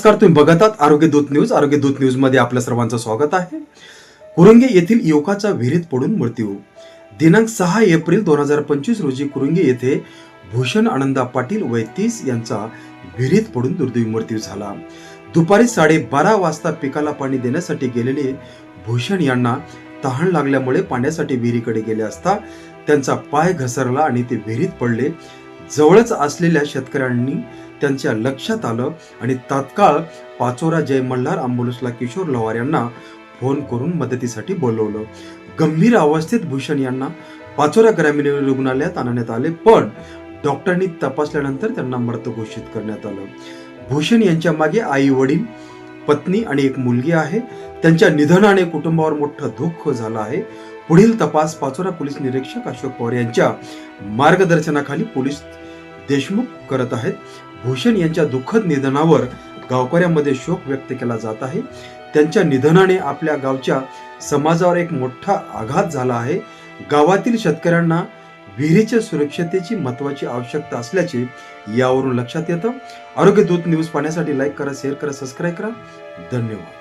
नमस्कार तुम्ही बघत आहात आरोग्य दूत न्यूज. आरोग्य दूत न्यूजमध्ये आपल्या सर्वांचं स्वागत आहे. कुरुंगे येथील युवकाचा विहिरीत पडून मृत्यू. दिनांक सहा एप्रिल दोन हजार पंचवीस रोजी कुरुंगे येथे भूषण आनंदा पाटील वय तीस यांचा विहिरीत पडून दुर्दैवी मृत्यू झाला. दुपारी साडेबारा वाजता पिकाला पाणी देण्यासाठी गेलेले भूषण यांना तहान लागल्यामुळे पाण्यासाठी विहिरीकडे गेले असता त्यांचा पाय घसरला आणि ते विहिरीत पडले. जवळच असलेल्या शेतकऱ्यांनी त्यांच्या लक्षात आलं आणि तात्काळ पाचोरा जय मल्हार अँब्युलन्सला किशोर लवार यांना फोन करून मदतीसाठी बोलवलं. गंभीर अवस्थेत भूषण यांना पाचोरा ग्रामीण रुग्णालयात आणण्यात आले पण डॉक्टरांनी तपासल्यानंतर त्यांना मृत घोषित करण्यात आलं. भूषण यांच्या मागे आई वडील पत्नी आणि एक मुलगी आहे. त्यांच्या निधनाने कुटुंबावर मोठं दुःख झालं आहे. पुढील तपास पाचोरा पोलीस निरीक्षक अशोक पवार यांच्या मार्गदर्शनाखाली पोलीस देशमुख करत आहेत. भूषण यांच्या दुःखद निधनावर गावकऱ्यांमध्ये शोक व्यक्त केला जात आहे. त्यांच्या निधनाने आपल्या गावच्या समाजावर एक मोठा आघात झाला आहे. गावातील शेतकऱ्यांना विहिरीच्या सुरक्षतेची महत्वाची आवश्यकता असल्याचे यावरून लक्षात येतं. आरोग्य दूत न्यूज पाहण्यासाठी लाईक करा शेअर करा सबस्क्राईब करा. धन्यवाद.